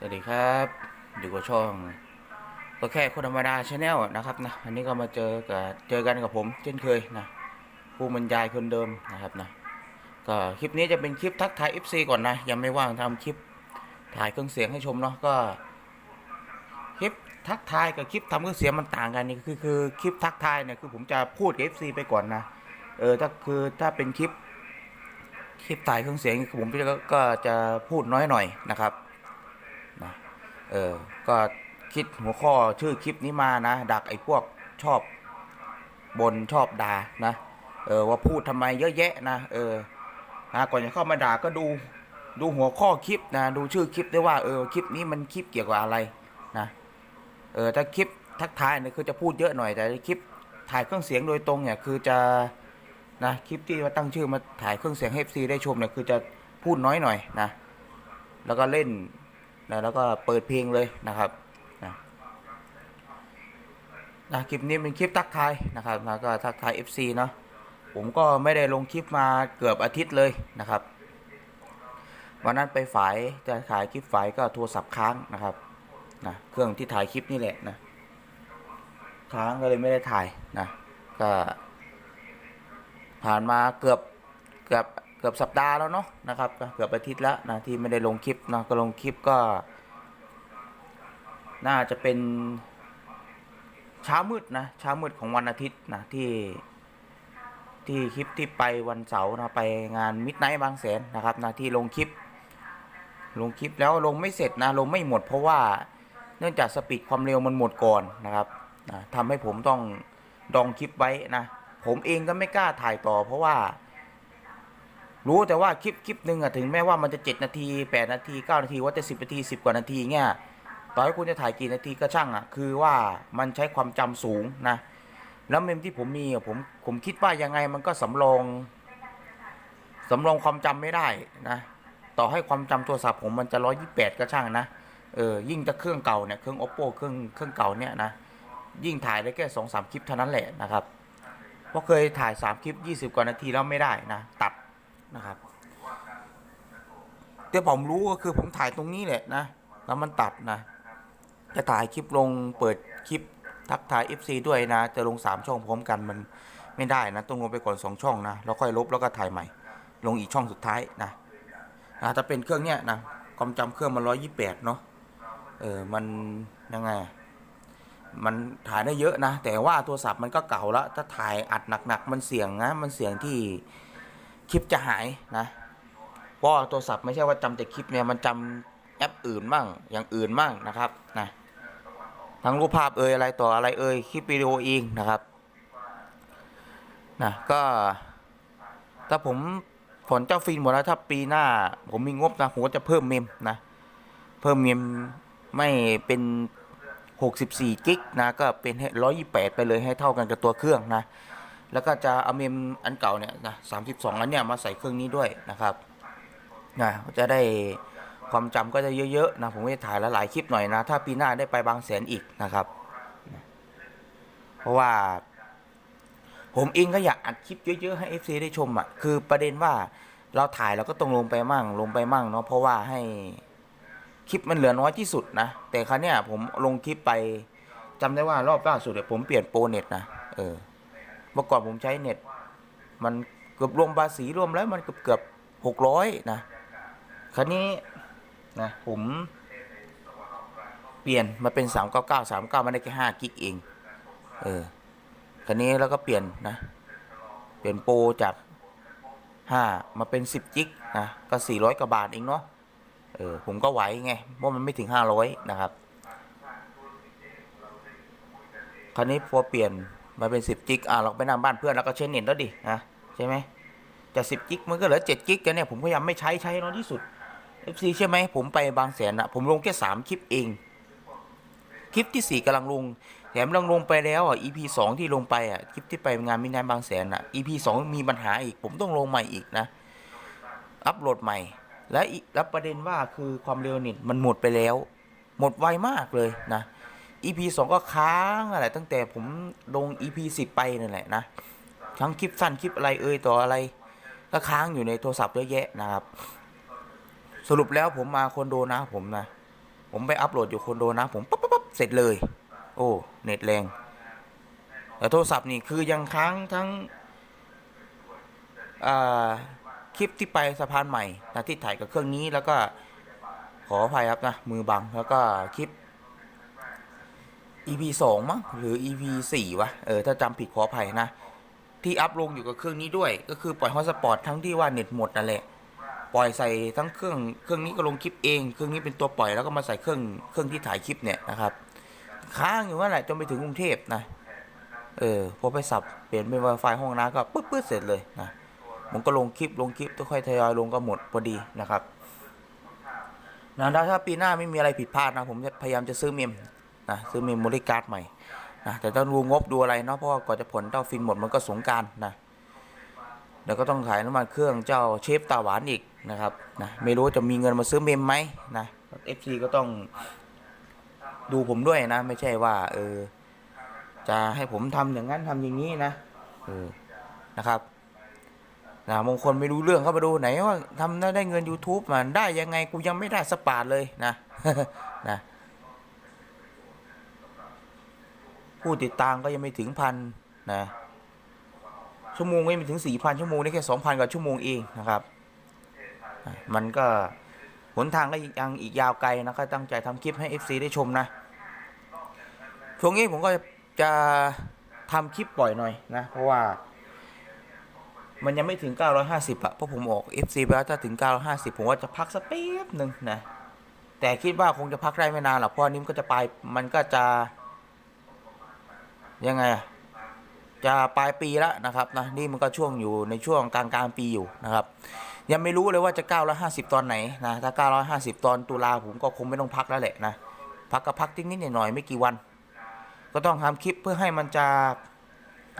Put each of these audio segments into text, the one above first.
สวัสดีครับอยู่กับช่องก็แค่คนธรรมดาชาแนลนะครับนะอันนี้ก็มาเจอกับเจอกันกับผม เช่นเคยนะผู้บรรยายคนเดิมนะครับนะก็คลิปนี้จะเป็นคลิปทักทาย FC ก่อนนะยังไม่ว่างทำคลิปถ่ายเครื่องเสียงให้ชมเนาะก็คลิปทักทายกับคลิปทำเครื่องเสียงมันต่างกันนี่คือคือคลิปทักทายเนี่ยคือผมจะพูดกับ FC ไปก่อนนะเออถ้าคือถ้าเป็นคลิปคลิปถ่ายเครื่องเสียงผมก็จะพูดน้อยหน่อยนะครับ เออ ก็คิดหัวข้อชื่อคลิปนี้มานะ ดักไอ้พวกชอบบนชอบด่านะ เออ ว่าพูดทำไมเยอะแยะนะ เออนะก่อนจะเข้ามาด่าก็ดู ดูหัวข้อคลิปนะ ดูชื่อคลิปด้วยว่า เออ คลิปนี้มันคลิปเกี่ยวกับอะไรนะ เออ ถ้าคลิปทักทายเนี่ยคือจะพูดเยอะหน่อย แต่คลิปถ่ายเครื่องเสียงโดยตรงเนี่ย คือจะนะคลิปที่มาตั้งชื่อมาถ่ายเครื่องเสียงให้ FC ได้ชมเนี่ยคือจะพูดน้อยหน่อยนะ แล้วก็เล่น นะแล้วก็เปิดเพลงเลยนะครับนะนะคลิปนี้เป็นคลิปทักทายนะครับแล้วก็ทักทาย FC เนาะผมก็ไม่ได้ลงคลิปมาเกือบอาทิตย์เลยนะครับ วันนั้นไปฝ่ายจะถ่ายคลิปฝ่ายก็โทรศัพท์ค้างนะครับนะเครื่องที่ถ่ายคลิปนี่แหละนะค้างก็เลยไม่ได้ถ่ายนะก็ผ่านมาเกือบเกือบ เกือบสัปดาห์แล้วเนาะนะครับเกือบอาทิตย์แล้วนะที่ไม่ได้ลงคลิปนะก็ลงคลิปก็ น่าจะเป็นเช้ามืดนะเช้ามืดของวันอาทิตย์นะที่ที่คลิปที่ไปวันเสาร์นะไปงานมิดไนท์บางแสนนะครับนะที่ลงคลิป ลงคลิปแล้วลงไม่เสร็จนะลงไม่หมดเพราะว่าเนื่องจากสปีดความเร็วมันหมดก่อนนะครับนะทำให้ผมต้องดองคลิปไว้นะผมเองก็ไม่กล้าถ่ายต่อเพราะว่า รู้แต่ว่าคลิปคลิปหนึ่งอะถึงแม้ว่ามันจะ 7 นาที 8 นาที 9 นาที ว่าจะ 10 นาที 10 กว่านาทีเงี้ยต่อให้คุณจะถ่ายกี่นาทีก็ช่างอะคือว่ามันใช้ความจำสูงนะ แล้วเมมที่ผมมีอะผมผมคิดว่ายังไงมันก็สำรองสำรองความจำไม่ได้นะ ต่อให้ความจำโทรศัพท์ผมมันจะ 128 ก็ช่างนะเออยิ่งถ้าเครื่องเก่าเนี่ยเครื่อง oppo เครื่องเครื่องเก่าเนี่ยนะยิ่งถ่ายได้แค่2 3คลิปเท่านั้นแหละนะครับ เพราะเคยถ่าย3คลิป20กว่านาทีแล้วไม่ได้นะ ตัด นะครับแต่ผมรู้ก็คือผมถ่ายตรงนี้แหละนะ แล้วมันตัดนะ จะถ่ายคลิปลงเปิดคลิปทักทาย FC ด้วยนะ จะลง 3 ช่องพร้อมกันมันไม่ได้นะ ต้องลงไปก่อน 2 ช่องนะ แล้วค่อยลบแล้วก็ถ่ายใหม่ ลงอีกช่องสุดท้ายนะนะถ้าเป็นเครื่องเนี้ยนะความจำเครื่องมัน128เนาะ เออ มันยังไง มันถ่ายได้เยอะนะ แต่ว่าโทรศัพท์มันก็เก่าแล้ว ถ้าถ่ายอัดหนักๆ มันเสี่ยงนะ มันเสี่ยงที่ คลิปจะหายนะเพราะโทรศัพท์ไม่ใช่ว่าจำแต่คลิปเนี่ยมันจำแอปอื่นบ้างอย่างอื่นบ้างนะครับนะทั้งรูปภาพเอ่ยอะไรต่ออะไรเอ่ยคลิปวิดีโอเองนะครับนะก็ถ้าผมผลเจ้าฟินหมดแล้วถ้าปีหน้า ผมมีงบนะผมก็จะเพิ่มเมมนะเพิ่มเมมไม่เป็น64กิกนะก็เป็นให้128 ไปเลยให้เท่ากันกับตัวเครื่องนะ แล้วก็จะเอาเมมอันเก่าเนี่ยนะ32อันเนี่ยมาใส่เครื่องนี้ด้วยนะครับนะจะได้ความจำก็จะเยอะๆนะผมก็จะถ่ายหลายๆคลิปหน่อยนะ ถ้าปีหน้าได้ไปบางแสนอีกนะครับ เพราะว่า ผมเองก็อยากอัดคลิปเยอะๆให้ FC ได้ชมอะคือประเด็นว่าเราถ่ายเราก็ต้องลงไปมั่งลงไปมั่งเนาะเพราะว่าให้คลิปมันเหลือน้อยที่สุดนะ แต่ครั้งเนี้ยผมลงคลิปไปจำได้ว่ารอบล่าสุดเนี่ยผมเปลี่ยนโปรเน็ตนะเออ เมื่อก่อนผมใช้เน็ต มันเกือบรวมภาษีรวมแล้วมันเกือบเกือบหกร้อยนะครั้นี้นะผมเปลี่ยนมาเป็นสามเก้าเก้าสามเก้ามันได้แค่ห้ากิกเอง เออครั้นี้แล้วก็เปลี่ยนนะ เปลี่ยนโปรจากห้ามาเป็นสิบกิกนะ ก็สี่ร้อยกว่าบาทเองเนาะ เออ ผมก็ไหวไง เพราะมันไม่ถึงห้าร้อยนะครับคราวนี้พอเปลี่ยน มาเป็นสิบจิกอะเราไปนั่งบ้านเพื่อนแล้วก็ใช้เน็ตแล้วดินะใช่ไหมจากสิบจิกมันก็เหลือเจ็ดจิกกันเนี่ยผมพยายามไม่ใช้ใช้น้อยที่สุด FC ใช่ไหมผมไปบางแสนอะผมลงแค่สามคลิปเอง คลิปที่สี่กำลังลงแถมลงลงไปแล้วอะ EP สองที่ลงไปอะคลิปที่ไปงานมินานบางแสนอะ EP สองมีปัญหาอีก ผมต้องลงใหม่อีกนะ อัปโหลดใหม่ และอีกแล้วประเด็นว่าคือความเร็วเน็ตมันหมดไปแล้ว หมดไวมากเลยนะ EP สองก็ค้างอะไรตั้งแต่ผมลง EP สิบไปนั่นแหละนะทั้งคลิปสั้นคลิปอะไรเอ่ยต่ออะไร ก็ค้างอยู่ในโทรศัพท์เยอะแยะนะครับ สรุปแล้วผมมาคอนโดนะผมนะ ผมไปอัพโหลดอยู่คอนโดนะ ผมปั๊บปั๊บปั๊บเสร็จเลย โอ้เน็ตแรงแต่โทรศัพท์นี่คือยังค้างทั้งอ่าคลิปที่ไปสะพานใหม่นะที่ถ่ายกับเครื่องนี้แล้วก็ขออภัยครับนะมือบังแล้วก็คลิป EP สองมั้งหรือ EP สี่วะ เออ ถ้าจำผิดขออภัยนะ ที่อัพลงอยู่กับเครื่องนี้ด้วย ก็คือปล่อยฮอตสปอร์ตทั้งที่ว่าเน็ตหมดนั่นแหละ ปล่อยใส่ทั้งเครื่อง เครื่องนี้ก็ลงคลิปเอง เครื่องนี้เป็นตัวปล่อยแล้วก็มาใส่เครื่อง เครื่องที่ถ่ายคลิปเนี่ยนะครับ ค้างอยู่ว่าแหละจนไปถึงกรุงเทพนะ เออ พอไปสับเปลี่ยนเป็น Wi-Fi ห้องน้ำก็ปึ๊บปึ๊บเสร็จเลยนะผมก็ลงคลิปลงคลิปค่อยทยอยลงก็หมดพอดีนะครับนะถ้าปีหน้าไม่มีอะไรผิดพลาดนะ ผมจะพยายามจะซื้อเมม นะซื้อเมมโมรี่การ์ดใหม่นะแต่ต้องดูงบดูอะไรเนาะเพราะว่าก่อนจะผลเต้าฟินหมดมันก็สงการนะเดี๋ยวก็ต้องขายน้ำมันเครื่องเจ้าเชฟตาหวานอีกนะครับนะไม่รู้จะมีเงินมาซื้อเมมไหมนะเอฟซีก็ต้องดูผมด้วยนะ ไม่ใช่ว่า เออ จะให้ผมทำอย่างนั้นทำอย่างนี้นะเออนะครับนะบางคนไม่รู้เรื่องเข้ามาดูไหนว่าทำได้เงิน YouTube มันได้ยังไงกูยังไม่ได้สกบาทเลยนะนะ ผู้ติดตามก็ยังไม่ถึงพันนะชั่วโมงไม่ถึงสี่พันชั่วโมงนี่แค่สองพันกว่าชั่วโมงเองนะครับ มันก็หนทางก็ยังอีกยาวไกลนะก็ตั้งใจทำคลิปให้ FC ได้ชมนะช่วงนี้ผมก็จะทำคลิปบ่อยหน่อยนะ เพราะว่า มันยังไม่ถึง 950อะเพราะผมออก FC ไปแล้วถ้าถึง 950 ผมว่าจะพักสักแป๊บหนึ่งนะ แต่คิดว่าคงจะพักได้ไม่นานหรอกเพราะนนี้มันก็จะไปมันก็จะ ยังไง จะปลายปีแล้วนะครับนะนี่มันก็ช่วงอยู่ในช่วงกลางกลางปีอยู่นะครับ ยังไม่รู้เลยว่าจะ 950 ตอนไหนนะถ้า 950 ตอนตุลาผมก็คงไม่ต้องพักแล้วแหละนะพักก็พักทิ้งนิดหน่อยไม่กี่วัน ก็ต้องทำคลิปเพื่อให้มันจะ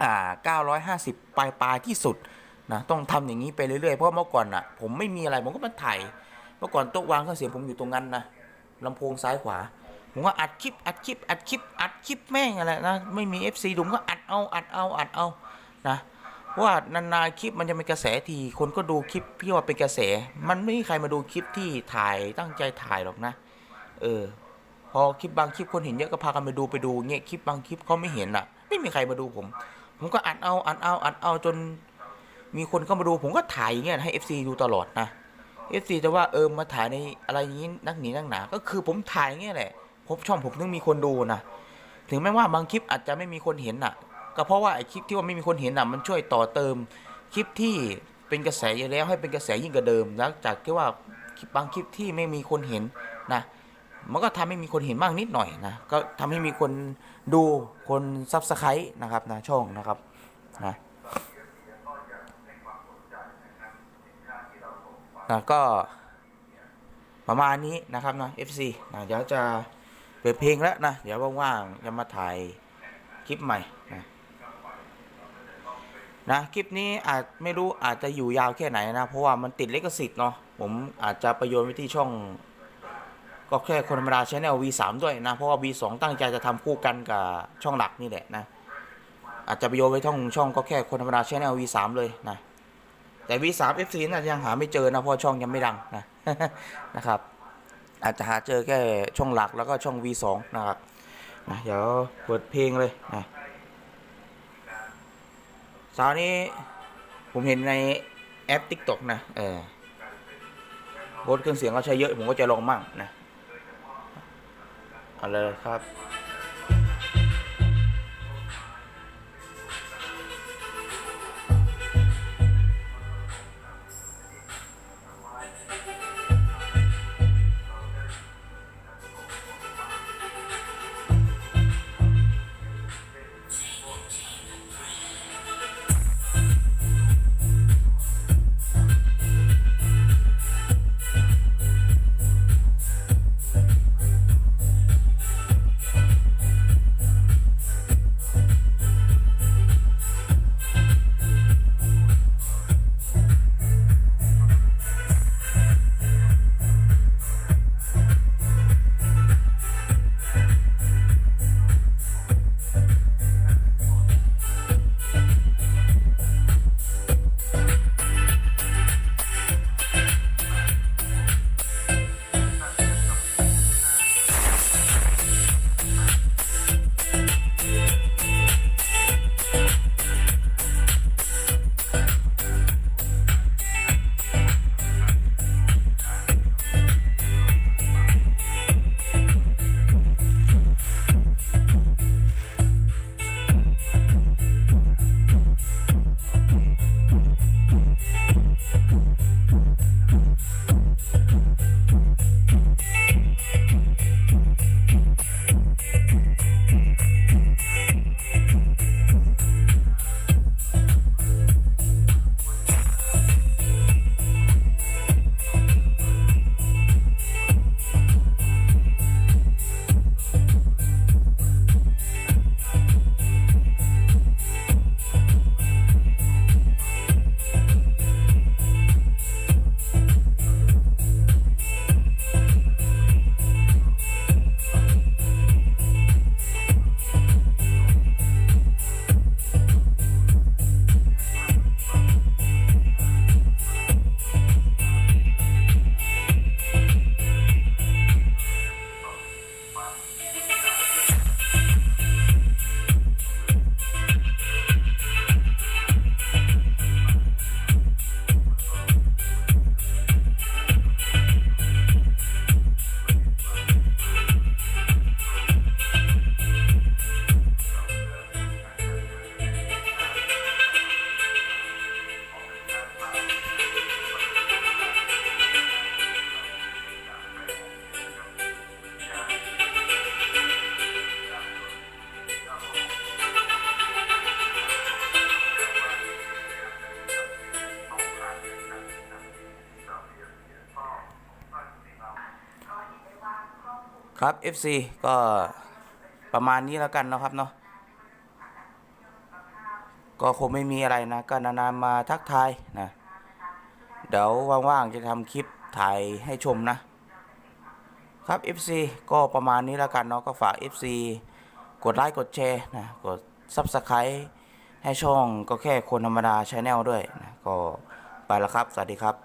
อ่า950 ปลายปลายที่สุดนะต้องทำอย่างนี้ไปเรื่อยๆ เพราะเมื่อก่อนอะ ผมไม่มีอะไรผมก็มาถ่าย เมื่อก่อนโต๊ะวางเครื่องเสียงผมอยู่ตรงนั้นนะลำโพงซ้ายขวา ผมก็อัดคลิปอัดคลิปอัดคลิปอัดคลิปแม่งอะไรนะไม่มี FC ผมก็อัดเอาอัดเอาอัดเอานะว่านานๆคลิปมันจะเป็นกระแสทีคนก็ดูคลิปที่ว่าเป็นกระแส มันไม่มีใครมาดูคลิปที่ถ่ายตั้งใจถ่ายหรอกนะ เออ พอคลิปบางคลิปคนเห็นเยอะก็พากันไปดูไปดูเงี้ยคลิปบางคลิปเขาไม่เห็นอะ ไม่มีใครมาดูผม ผมก็อัดเอาอัดเอาอัดเอาจน มีคนเข้ามาดูผมก็ถ่ายอย่างเงี้ยให้ FC ดูตลอดนะ FC จะว่าเออมาถ่ายในอะไรอย่างนี้นักหนีนักหนา ก็คือผมถ่ายอย่างเงี้ยแหละ ผมช่องผมถึงมีคนดูนะถึงแม้ว่าบางคลิปอาจจะไม่มีคนเห็นน่ะ ก็เพราะว่าไอ้คลิปที่ว่าไม่มีคนเห็นน่ะมันช่วยต่อเติมคลิปที่เป็นกระแสอยู่แล้วให้เป็นกระแสยิ่งกว่าเดิมแล้วจากที่ว่าบางคลิปที่ไม่มีคนเห็นนะมันก็ทำให้มีคนเห็นบ้างนิดหน่อยนะก็ทำให้มีคนดูคนซับสไครต์นะครับนะช่องนะครับนะนะก็ประมาณนี้นะครับนะ FC นะเดี๋ยวจะ เปิดเพลงแล้วนะ เดี๋ยวว่างๆจะมาถ่ายคลิปใหม่นะนะคลิปนี้อาจไม่รู้อาจจะอยู่ยาวแค่ไหนนะ เพราะว่ามันติดลิขสิทธิ์เนาะผมอาจจะประโยชน์ไว้ที่ช่อง ก็แค่คนธรรมดาชแนล V3 ด้วยนะ เพราะว่า V2 ตั้งใจจะทำคู่กันกับช่องหลักนี่แหละนะอาจจะไปโยนไว้ช่องช่องก็แค่คนธรรมดาชแนล V3 เลยนะแต่ V3 FC น่าจะยังหาไม่เจอนะเพราะช่องยังไม่ดังนะนะครับ อาจจะหาเจอแค่ช่องหลักแล้วก็ช่อง V2 นะครับนะเดี๋ยวเปิดเพลงเลยนะสาวนี้ผมเห็นในแอป TikTok นะเออโพสเครื่องเสียงเขาใช้เยอะ ผมก็จะลองมั่งนะ เอาเลยครับ one. ครับ FC ก็ประมาณนี้แล้วกันนะครับเนาะก็คงไม่มีอะไรนะ ก็นานๆมาทักทายนะ เดี๋ยวว่างๆจะทำคลิปถ่ายให้ชมนะ ครับ FC ก็ประมาณนี้แล้วกันเนาะก็ฝาก FC กดไลค์กดแชร์นะกด Subscribe ให้ช่องก็แค่คนธรรมดาชาแนลด้วยนะก็ไปแล้วครับ สวัสดีครับ